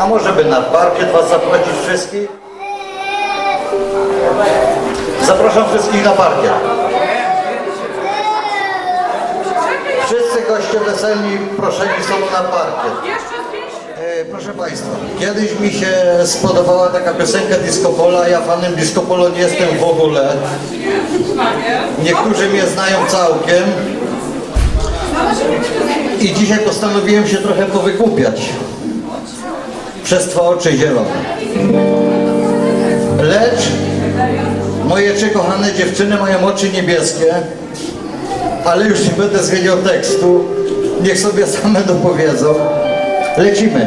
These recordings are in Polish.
A może by na parkiet was zaprosić wszystkich? Zapraszam wszystkich na parkiet. Wszyscy goście weselni proszeni są na parkiet. Proszę Państwa, kiedyś mi się spodobała taka piosenka Disco Pola, ja fanem Disco Polo nie jestem w ogóle. Niektórzy mnie znają całkiem. I dzisiaj postanowiłem się trochę powygłupiać. Przez Twa oczy zielone. Lecz moje trzy kochane dziewczyny mają oczy niebieskie, ale już nie będę zmieniał tekstu. Niech sobie same dopowiedzą. Lecimy.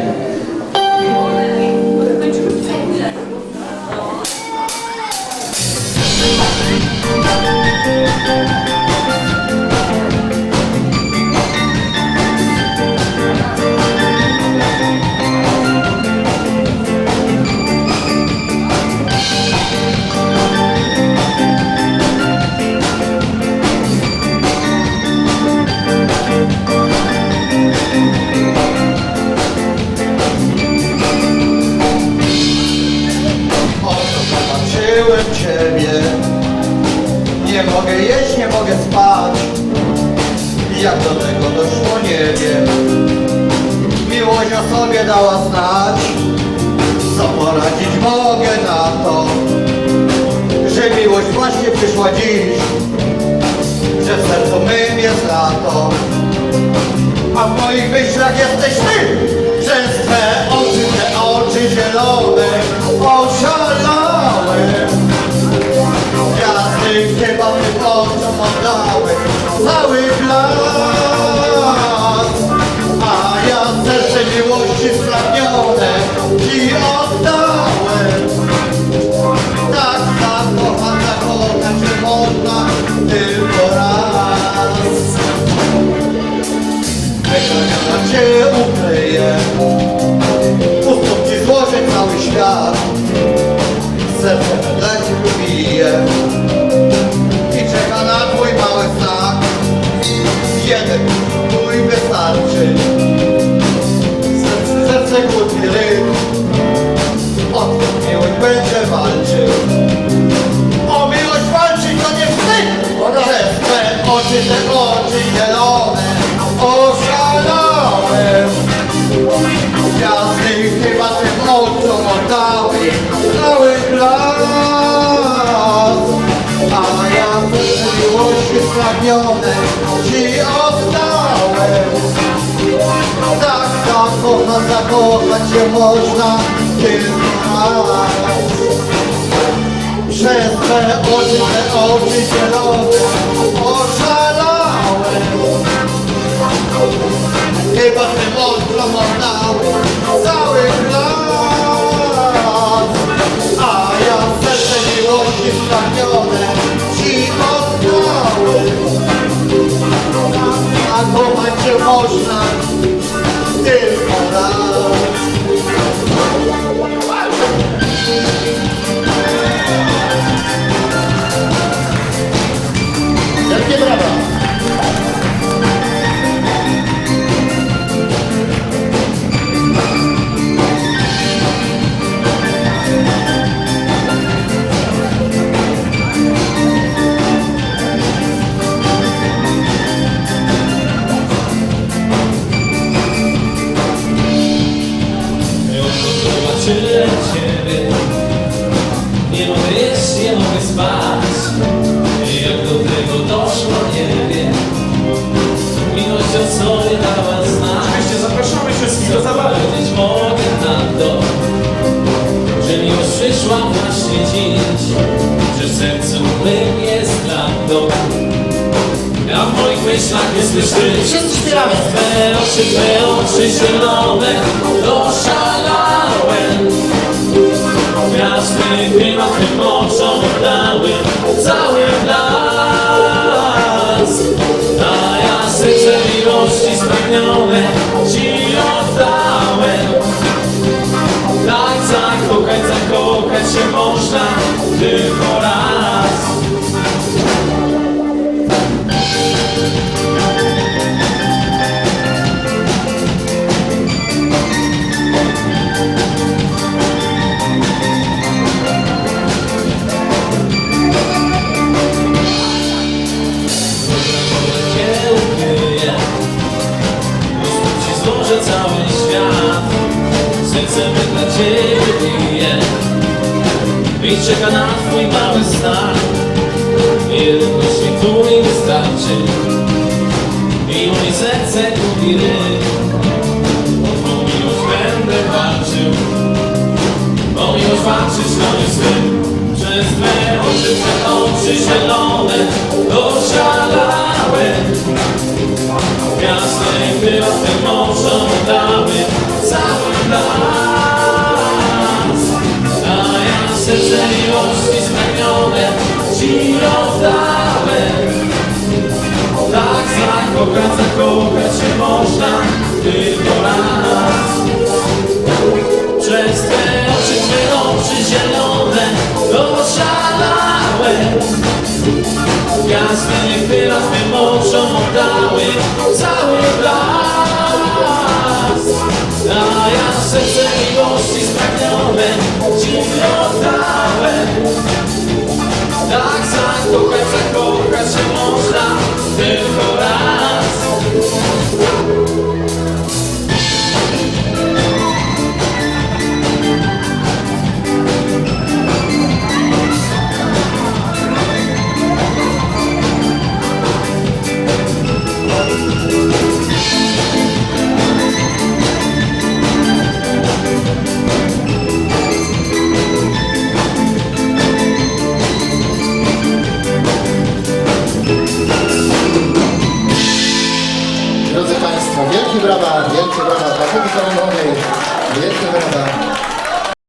Jak do tego doszło, nie wiem. Miłość o sobie dała znać Co poradzić mogę na to Że miłość właśnie przyszła dziś Że w sercu mym jest lato a w moich myślach jesteś ty Przez twe oczy, miłości spragnione Ci oddałem. Tak zakochać, zakochać się można Tylko raz. Wygrania cię ukryję Ustąp ci złożę cały świat. Serce dla bije I czeka na twój mały znak. Jeden twój wystarczy będzie walczył. O miłość walczyć to nie wstyd. Przez te oczy, te oczy zielone Oszalałem Gwiazdy chyba tym oczom oddały Cały blask. A ja serce miłości spragnione Ci oddałem. Tak zakochać, zakochać się można Tylko przez te oczy, te oczy zielone oszalałem Chyba tym ostrom oddałem cały glas w myślach jesteś Ty Wszyscy śpiewamy. Twe oczy, Twe oczy zielone Oszalałem Gwiazdy chyba tym oczom oddały Cały blask A ja serce miłości spragnione Ci oddałem. Tak zakochać, zakochać się można Tylko raz bije I czeka na twój mały stan. Jeden myśli tu mi wystarczy. I moje serce gubi ryb. O twą miłość będę walczył. Bo miłość walczyć to jest ty Przez twe oczy, twe oczy zielone A ja Secunderabad ఏం సికింద్రాబాద్ పక్కకి సికింద్రాబాద్ ఏం సికింద్రాబాద్